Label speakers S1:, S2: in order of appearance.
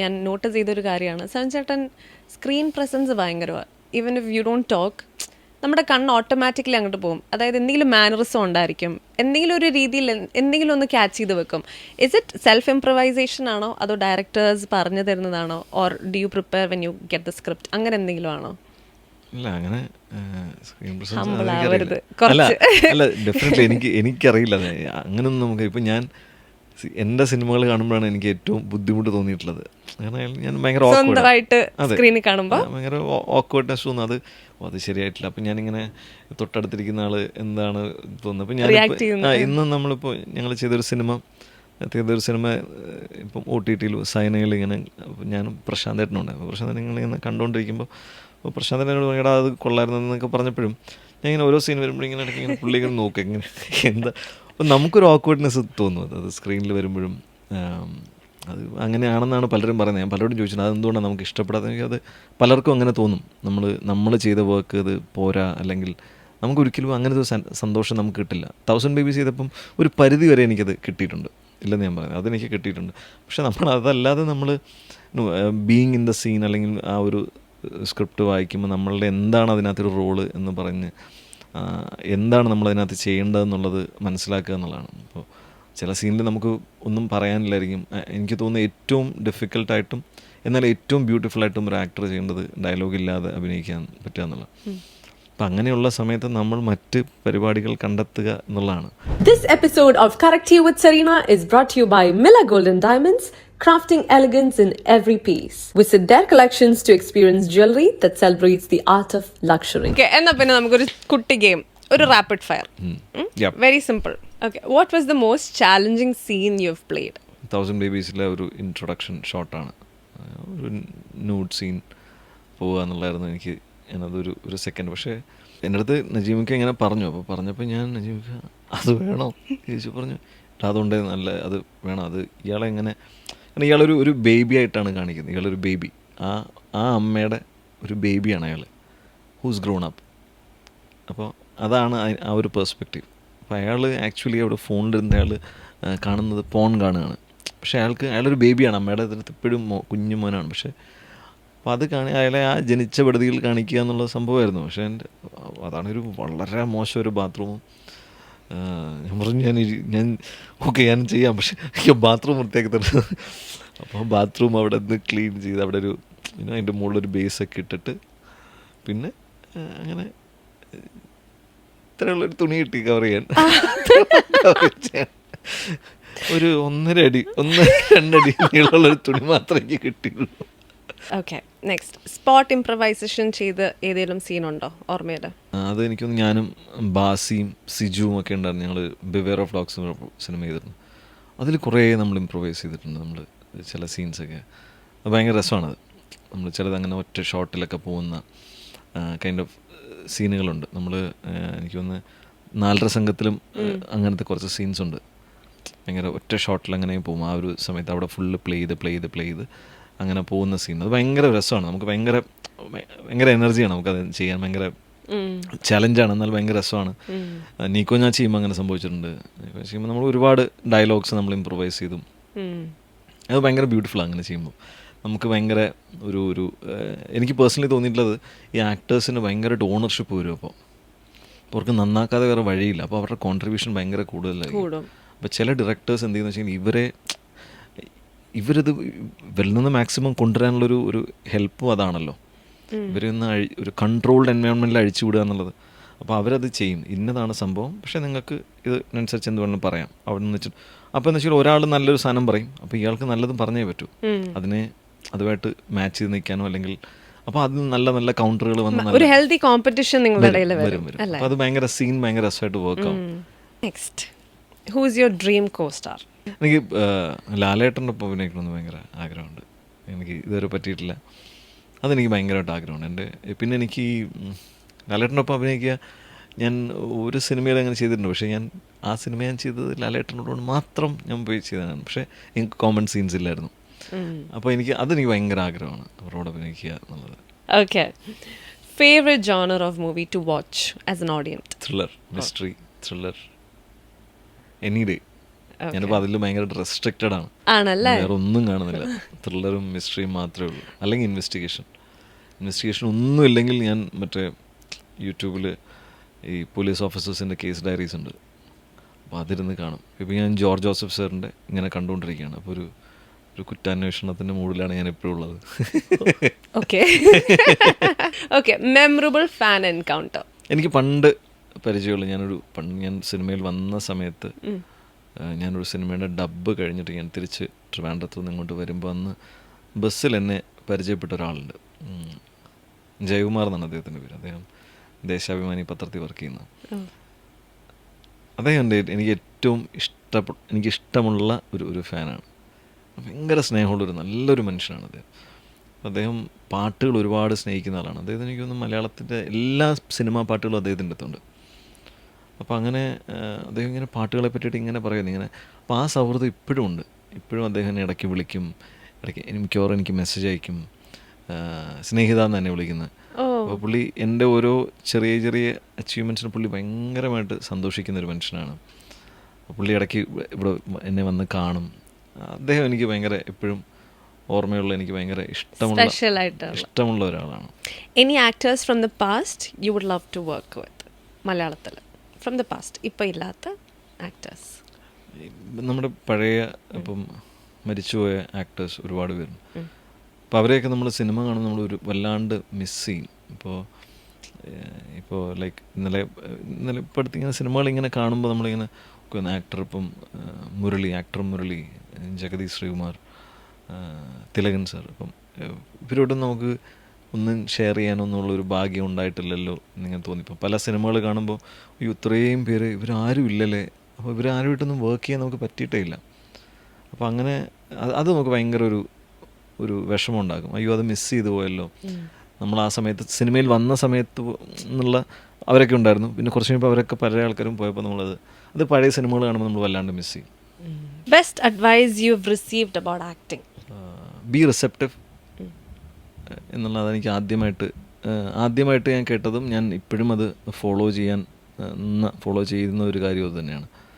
S1: ഞാൻ നോട്ടീസ് ചെയ്തൊരു കാര്യമാണ്. സവൻ ചേട്ടൻ സ്ക്രീൻ പ്രസൻസ് ഭയങ്കരമാണ് even if you don't talk നമ്മുടെ കണ്ണ് ഓട്ടോമാറ്റിക്കലി അങ്ങോട്ട് പോകും. അതായത് എന്തെങ്കിലും മാനറിസം ഉണ്ടായിരിക്കും. എന്തെങ്കിലും ഒരു രീതിയിൽ എന്തെങ്കിലും ഒന്ന് ക്യാച്ച് ചെയ്ത് വെക്കും. ഇസ് ഇറ്റ് സെൽഫ് ഇംപ്രവൈസേഷൻ ആണോ? അതോ ഡയറക്ടേഴ്സ് പറഞ്ഞു തരുന്നതാണോ? Or do you prepare when you get the script അങ്ങനെ എന്തെങ്കിലും ആണോ?
S2: അല്ല അങ്ങനെ അല്ല ഡെഫിനറ്റ്ലി എനിക്ക് എനിക്കറിയില്ല. അങ്ങനെയൊന്നും അങ്ങനൊന്നും നമുക്ക് ഇപ്പം ഞാൻ എന്റെ സിനിമകൾ കാണുമ്പോഴാണ് എനിക്ക് ഏറ്റവും ബുദ്ധിമുട്ട് തോന്നിയിട്ടുള്ളത്. കാരണം ഞാൻ ഭയങ്കര.
S1: സ്ക്രീനിൽ കാണുമ്പോൾ
S2: ഭയങ്കര ഓക്വേർഡ്നെസ് തോന്നുന്നു അത് അത് ശരിയായിട്ടില്ല. അപ്പം ഞാനിങ്ങനെ തൊട്ടടുത്തിരിക്കുന്ന ആൾ എന്താണ് തോന്നുന്നത്? അപ്പം ഞാൻ. ഇന്ന് നമ്മളിപ്പോൾ ഞങ്ങൾ ചെയ്തൊരു സിനിമ ചെയ്തൊരു സിനിമ ഇപ്പം ഒ ടി ടിയിൽ സൈനയിൽ ഇങ്ങനെ ഞാനും പ്രശാന്തേട്ടനുണ്ട് അപ്പോൾ പ്രശാന്തൻ ഇങ്ങനെ കണ്ടുകൊണ്ടിരിക്കുമ്പോൾ അപ്പോൾ പ്രശാന്തനോട് ഭയങ്കര അത് കൊള്ളായിരുന്നു എന്നൊക്കെ പറഞ്ഞപ്പോഴും ഞാൻ ഇങ്ങനെ ഓരോ സീൻ വരുമ്പോഴും ഇങ്ങനെ ഇടയ്ക്ക് ഇങ്ങനെ പുള്ളി ഇങ്ങനെ നോക്കുക ഇങ്ങനെ എന്താ അപ്പം നമുക്കൊരു ഓക്വേർഡ്നെസ് തോന്നും അത് സ്ക്രീനിൽ വരുമ്പോഴും അത് അങ്ങനെയാണെന്നാണ് പലരും പറയുന്നത്. ഞാൻ പലരോടും ചോദിച്ചത് അതെന്തുകൊണ്ടാണ് നമുക്ക് ഇഷ്ടപ്പെടാത്തത്? അത് പലർക്കും അങ്ങനെ തോന്നും. നമ്മൾ നമ്മൾ ചെയ്ത വർക്ക് അത് പോരാ അല്ലെങ്കിൽ നമുക്ക് ഒരിക്കലും അങ്ങനത്തെ സന്തോഷം നമുക്ക് കിട്ടില്ല. തൗസൻഡ് ബേബീസ് ചെയ്തപ്പം ഒരു പരിധി വരെ എനിക്കത് കിട്ടിയിട്ടുണ്ട്. ഇല്ലെന്ന് ഞാൻ പറയുന്നത്. അതെനിക്ക് കിട്ടിയിട്ടുണ്ട്. പക്ഷേ നമ്മൾ അതല്ലാതെ നമ്മൾ ബീങ് ഇൻ ദ സീൻ അല്ലെങ്കിൽ ആ ഒരു സ്ക്രിപ്റ്റ് വായിക്കുമ്പോൾ നമ്മളുടെ എന്താണ് അതിനകത്തൊരു റോൾ എന്ന് പറഞ്ഞ് എന്താണ് നമ്മൾ അതിനകത്ത് ചെയ്യേണ്ടതെന്നുള്ളത് മനസ്സിലാക്കുക എന്നുള്ളതാണ്. അപ്പോൾ ചില സീനിൽ നമുക്ക് ഒന്നും പറയാനില്ലായിരിക്കും. എനിക്ക് തോന്നുന്നു ഏറ്റവും ഡിഫിക്കൽട്ടായിട്ടും എന്നാൽ ഏറ്റവും ബ്യൂട്ടിഫുള്ളായിട്ടും ആയിട്ടും ഒരു ആക്ടർ ചെയ്യേണ്ടത് ഡയലോഗ് ഇല്ലാതെ അഭിനയിക്കാൻ പറ്റുക എന്നുള്ളത് അപ്പം അങ്ങനെയുള്ള സമയത്ത് നമ്മൾ മറ്റ് പരിപാടികൾ കണ്ടെത്തുക എന്നുള്ളതാണ്.
S3: This episode of Correct you with Serena is brought to you by golden Diamonds, crafting elegance in every piece. Visit their collections to experience jewelry that celebrates the art of luxury.
S1: Okay എന്നാ പിന്നെ നമുക്കൊരു കുട്ടി game ഒരു rapid fire very simple okay what was the most challenging scene you have played
S2: thousand ബേബീസിലെ ഒരു introduction ഷോട്ടാണ് ഒരു nude scene പോവുക എന്നുള്ളായിരുന്നു എനിക്ക് എന്നതൊരു ഒരു സെക്കൻഡ് പക്ഷേ എന്റെ അടുത്ത് നജീമിക്ക് ഇങ്ങനെ പറഞ്ഞു. അപ്പോൾ പറഞ്ഞപ്പോൾ ഞാൻ നജീമിക്ക് അത് വേണോ? ചോദിച്ചു. പറഞ്ഞു "എടാ, നല്ല അത് വേണം. അത് ഇയാളെ എങ്ങനെ കാരണം ഇയാളൊരു ഒരു ബേബി ആയിട്ടാണ് കാണിക്കുന്നത്. ഇയാളൊരു ബേബി ആ ആ അമ്മയുടെ ഒരു ബേബിയാണ് അയാൾ ഹൂസ് ഗ്രോൺ അപ്പ് അപ്പോൾ അതാണ് ആ ഒരു പെർസ്പെക്റ്റീവ് അപ്പോൾ അയാൾ ആക്ച്വലി അവിടെ ഫോണിലിരുന്ന് അയാൾ കാണുന്നത് പോൺ കാണുകയാണ്. പക്ഷേ അയാൾക്ക് അയാളൊരു ബേബിയാണ് അമ്മയുടെ അടുത്ത് ഇപ്പോഴും മോ കുഞ്ഞു മോനാണ്. പക്ഷേ അപ്പോൾ അത് കാണി അയാളെ ആ ജനിച്ച പടുതിയിൽ കാണിക്കുക എന്നുള്ള സംഭവമായിരുന്നു. പക്ഷേ എന്റെ അതാണൊരു വളരെ മോശം ഒരു ബാത്റൂമും ഞാൻ പറഞ്ഞു ഞാൻ ഞാൻ ഓക്കെ ഞാൻ ചെയ്യാം പക്ഷെ എനിക്ക് ബാത്റൂം വൃത്തിയാക്കി തരുന്നത് അപ്പോൾ ബാത്റൂം അവിടെ നിന്ന് ക്ലീൻ ചെയ്ത് അവിടെ ഒരു പിന്നെ അതിന്റെ മുകളിലൊരു ബേസൊക്കെ ഇട്ടിട്ട് പിന്നെ അങ്ങനെ ഇത്രയുള്ളൊരു തുണി കിട്ടി കവർ ചെയ്യാൻ. ഒരു ഒന്നര അടി ഒന്ന് രണ്ടടി നീളമുള്ളൊരു തുണി മാത്രമേ എനിക്ക് കിട്ടിയുള്ളൂ
S1: ഓക്കെ നെക്സ്റ്റ് സ്പോട്ട് ഇംപ്രവൈസേഷൻ ചെയ്ത് ഏതെങ്കിലും സീൻ ഉണ്ടോ? ഓർമ്മയിൽ
S2: അത് എനിക്കൊന്ന് ഞാനും ബാസിയും സിജുവും ഒക്കെ ഉണ്ടായിരുന്നു. ഞങ്ങൾ ബിവെയർ ഓഫ് ഡോഗ്സ് സിനിമ ചെയ്തിരുന്നു. അതിൽ കുറേ നമ്മൾ ഇംപ്രൊവൈസ് ചെയ്തിട്ടുണ്ട് നമ്മൾ ചില സീൻസൊക്കെ അത് ഭയങ്കര രസമാണത്. നമ്മൾ ചിലത് അങ്ങനെ ഒറ്റ ഷോട്ടിലൊക്കെ പോകുന്ന കൈൻഡ് ഓഫ് സീനുകളുണ്ട് നമ്മൾ എനിക്ക് തോന്നുന്നു നാലര സംഘത്തിലും അങ്ങനത്തെ കുറച്ച് സീൻസ് ഉണ്ട്. ഭയങ്കര ഒറ്റ ഷോട്ടിൽ അങ്ങനെ പോകും. ആ ഒരു സമയത്ത് അവിടെ ഫുള്ള് പ്ലേ ചെയ്ത് പ്ലേ ചെയ്ത് പ്ലേ ചെയ്ത്. അങ്ങനെ പോകുന്ന സീൻ അത് ഭയങ്കര രസമാണ്. നമുക്ക് ഭയങ്കര ഭയങ്കര എനർജിയാണ് നമുക്കത് ചെയ്യാൻ. ഭയങ്കര ചലഞ്ചാണ് എന്നാൽ ഭയങ്കര രസമാണ്. നീക്കോ ഞാൻ ചെയ്യുമ്പോൾ അങ്ങനെ സംഭവിച്ചിട്ടുണ്ട്. നീക്കോ ചെയ്യുമ്പോൾ നമ്മൾ ഒരുപാട് ഡയലോഗ്സ് നമ്മൾ ഇമ്പ്രൂവൈസ് ചെയ്തും. അത് ഭയങ്കര ബ്യൂട്ടിഫുൾ അങ്ങനെ ചെയ്യുമ്പോൾ. നമുക്ക് ഭയങ്കര ഒരു ഒരു എനിക്ക് പേഴ്സണലി തോന്നിയിട്ടുള്ളത് ഈ ആക്ടേഴ്സിന് ഭയങ്കരമായിട്ട് ഓണർഷിപ്പ് വരും അപ്പോൾ. അവർക്ക് നന്നാക്കാതെ വേറെ വഴിയില്ല. അപ്പോൾ അവരുടെ കോൺട്രിബ്യൂഷൻ ഭയങ്കര കൂടുതലായിരിക്കും.
S1: കൂടും.
S2: അപ്പോൾ ചില ഡയറക്ടേഴ്സ് എന്ത് ചെയ്യുന്ന വെച്ചാൽ ഇവരെ ഇവരിത് ഇവരിൽ നിന്ന് മാക്സിമം കൊണ്ടുവരാനുള്ളൊരു ഒരു ഹെൽപ്പും അതാണല്ലോ. ഇവരിന്ന് അഴി ഒരു കൺട്രോൾഡ് എൻവയോൺമെന്റിൽ അഴിച്ചു വിടുക എന്നുള്ളത്. അപ്പോൾ അവരത് ചെയ്യും. ഇന്നതാണ് സംഭവം. പക്ഷേ നിങ്ങൾക്ക് ഇതിനനുസരിച്ച് എന്ത് വേണമെന്ന് പറയാം. അവിടെ നിന്ന് വെച്ചിട്ട്. അപ്പോൾ എന്ന് വെച്ചാൽ ഒരാൾ നല്ലൊരു സാധനം പറയും. അപ്പോൾ ഇയാൾക്ക് നല്ലതും പറഞ്ഞേ പറ്റൂ. അതിനെ അതുമായിട്ട് മാച്ച് ചെയ്ത് നിൽക്കാനോ അല്ലെങ്കിൽ അപ്പോൾ അതിന് നല്ല നല്ല കൗണ്ടറുകൾ വന്ന്
S1: ഒരു ഹെൽത്തി കോമ്പറ്റീഷൻ നിങ്ങളുടെ ഇടയിൽ
S2: വരും
S1: വരും
S2: അത് ഭയങ്കര സീൻ ഭയങ്കര രസമായിട്ട് വർക്ക് ആവും.
S1: Next who's your dream co star
S2: എനിക്ക് ലാലേട്ടന്റെ ഒപ്പം അഭിനയിക്കണമെന്ന് ഭയങ്കര ആഗ്രഹമുണ്ട്. എനിക്ക് ഇതുവരെ പറ്റിയിട്ടില്ല. അതെനിക്ക് ഭയങ്കരമായിട്ട് ആഗ്രഹമുണ്ട് എന്റെ പിന്നെ എനിക്ക് ഈ ലാലേട്ടന്റെ ഒപ്പം അഭിനയിക്കുക ഞാൻ ഒരു സിനിമയിൽ അങ്ങനെ ചെയ്തിട്ടുണ്ട്. പക്ഷേ ഞാൻ ആ സിനിമ ഞാൻ ചെയ്തത് ലാലേട്ടനോട് മാത്രം ഞാൻ പോയി ചെയ്തതാണ്. പക്ഷേ എനിക്ക് കോമൺ സീൻസ് ഇല്ലായിരുന്നു. അപ്പോൾ എനിക്ക് അതെനിക്ക് ഭയങ്കര ആഗ്രഹമാണ് അവരോട് അഭിനയിക്കുക എന്നുള്ളത്.
S1: Okay. Favourite genre of movie to watch as an audience
S2: thriller mystery thriller any day ഞാനിപ്പോൾ അതിൽ ഭയങ്കര റെസ്ട്രിക്റ്റഡ് ആണ്.
S1: ആണല്ലേ?
S2: വേറെ ഒന്നും കാണുന്നില്ല ത്രില്ലറും മിസ്റ്ററിയും മാത്രമേ ഉള്ളൂ. അല്ലെങ്കിൽ ഇൻവെസ്റ്റിഗേഷൻ ഇൻവെസ്റ്റിഗേഷൻ ഒന്നും ഇല്ലെങ്കിൽ ഞാൻ മറ്റേ യൂട്യൂബിൽ ഈ പോലീസ് ഓഫീസേഴ്സിന്റെ കേസ് ഡയറീസ് ഉണ്ട്. അപ്പോൾ അതിരുന്ന് കാണും. ഇപ്പോൾ ഞാൻ ജോർജ് ജോസഫ് സാറിന്റെ ഇങ്ങനെ കണ്ടുകൊണ്ടിരിക്കുകയാണ്. അപ്പോൾ ഒരു ഒരു കുറ്റാന്വേഷണത്തിന്റെ മൂഡിലാണ് ഞാൻ എപ്പോഴും ഉള്ളത്.
S1: Okay okay memorable fan encounter
S2: എനിക്ക് പണ്ട് പരിചയമുള്ള ഞാനൊരു പണ്ട് ഞാൻ സിനിമയിൽ വന്ന സമയത്ത് ഞാനൊരു സിനിമയുടെ ഡബ്ബ് കഴിഞ്ഞിട്ട് ഞാൻ തിരിച്ച് ട്രിവാൻഡ്രത്ത് നിന്ന് ഇങ്ങോട്ട് വരുമ്പോൾ അന്ന് ബസ്സിൽ എന്നെ പരിചയപ്പെട്ട ഒരാളുണ്ട്. ജയകുമാർ എന്നാണ് അദ്ദേഹത്തിന്റെ പേര്. അദ്ദേഹം ദേശാഭിമാനി പത്രത്തിൽ വർക്ക് ചെയ്യുന്ന. അദ്ദേഹം എന്റെ എനിക്ക് ഏറ്റവും ഇഷ്ടപ്പെട്ട എനിക്ക് ഇഷ്ടമുള്ള ഒരു ഒരു ഫാനാണ്. ഭയങ്കര സ്നേഹമുള്ളൊരു നല്ലൊരു മനുഷ്യനാണ് അദ്ദേഹം. അദ്ദേഹം പാട്ടുകൾ ഒരുപാട് സ്നേഹിക്കുന്ന ആളാണ്. അദ്ദേഹത്തിന് എനിക്ക് തോന്നുന്നു മലയാളത്തിന്റെ എല്ലാ സിനിമാ പാട്ടുകളും അദ്ദേഹത്തിന്റെ അടുത്തുണ്ട്. അപ്പോൾ അങ്ങനെ അദ്ദേഹം ഇങ്ങനെ പാട്ടുകളെ പറ്റിയിട്ട് ഇങ്ങനെ പറയുന്നു. ഇങ്ങനെ അപ്പോൾ ആ സൗഹൃദം ഇപ്പോഴും ഉണ്ട്. ഇപ്പോഴും അദ്ദേഹം എന്നെ ഇടയ്ക്ക് വിളിക്കും. ഇടയ്ക്ക് മിക്കവാറും എനിക്ക് മെസ്സേജ് അയക്കും. സ്നേഹിത എന്ന് തന്നെ വിളിക്കുന്നത് അപ്പോൾ പുള്ളി എന്റെ ഓരോ ചെറിയ ചെറിയ അച്ചീവ്മെന്റ്സിന് പുള്ളി ഭയങ്കരമായിട്ട് സന്തോഷിക്കുന്ന ഒരു മനുഷ്യനാണ്. അപ്പോൾ പുള്ളി ഇടയ്ക്ക് ഇവിടെ എന്നെ വന്ന് കാണും. അദ്ദേഹം എനിക്ക് ഭയങ്കര എപ്പോഴും ഓർമ്മയുള്ള എനിക്ക് ഭയങ്കര ഇഷ്ടമുള്ള ഇഷ്ടമുള്ള ഒരാളാണ്.
S1: Any actors from the past you would love to work with മലയാളത്തിൽ ഫ്രം ദ പാസ്റ്റ് ഇപ്പോൾ ഇല്ലാത്ത ആക്ടേഴ്സ്
S2: നമ്മുടെ പഴയ ഇപ്പം മരിച്ചുപോയ ആക്ടേഴ്സ് ഒരുപാട് പേരുണ്ട്. അപ്പോൾ അവരെയൊക്കെ നമ്മൾ സിനിമ കാണുമ്പോൾ നമ്മൾ ഒരു വല്ലാണ്ട് മിസ് ചെയ്യും. ഇപ്പോൾ ഇപ്പോൾ ലൈക്ക് ഇന്നലെ ഇന്നലെ ഇപ്പോൾ അടുത്ത് ഇങ്ങനെ സിനിമകൾ ഇങ്ങനെ കാണുമ്പോൾ നമ്മളിങ്ങനെ ആക്ടർ ഇപ്പം മുരളി ആക്ടർ മുരളി ജഗദീഷ് ശ്രീകുമാർ തിലകൻ സാർ ഇപ്പം ഇവരോടും നമുക്ക് ഒന്നും ഷെയർ ചെയ്യാനൊന്നുള്ള ഒരു ഭാഗ്യം ഉണ്ടായിട്ടില്ലല്ലോ എന്നിങ്ങനെ തോന്നി ഇപ്പം പല സിനിമകൾ കാണുമ്പോൾ അയ്യോ ഇത്രയും പേര് ഇവരാരും ഇല്ലല്ലേ? അപ്പോൾ ഇവരാരുമായിട്ടൊന്നും വർക്ക് ചെയ്യാൻ നമുക്ക് പറ്റിയിട്ടേ ഇല്ല. അപ്പോൾ അങ്ങനെ അത് നമുക്ക് ഭയങ്കര ഒരു ഒരു വിഷമം ഉണ്ടാക്കും. അയ്യോ അത് മിസ് ചെയ്തു പോയല്ലോ. നമ്മൾ ആ സമയത്ത് സിനിമയിൽ വന്ന സമയത്ത് എന്നുള്ള അവരൊക്കെ ഉണ്ടായിരുന്നു. പിന്നെ കുറച്ച് കഴിയുമ്പോൾ അവരൊക്കെ പല ആൾക്കാരും പോയപ്പോൾ നമ്മളത് അത് പഴയ സിനിമകൾ കാണുമ്പോൾ നമ്മൾ വല്ലാണ്ട് മിസ് ചെയ്യും.
S1: Best advice you received about acting
S2: be receptive എന്നുള്ളത് എനിക്ക് ആദ്യമായിട്ട് ആദ്യമായിട്ട് ഞാൻ കേട്ടതും ഞാൻ ഇപ്പോഴും അത് ഫോളോ ചെയ്യാൻ ഫോളോ ചെയ്യുന്ന ഒരു കാര്യം അത് തന്നെയാണ്.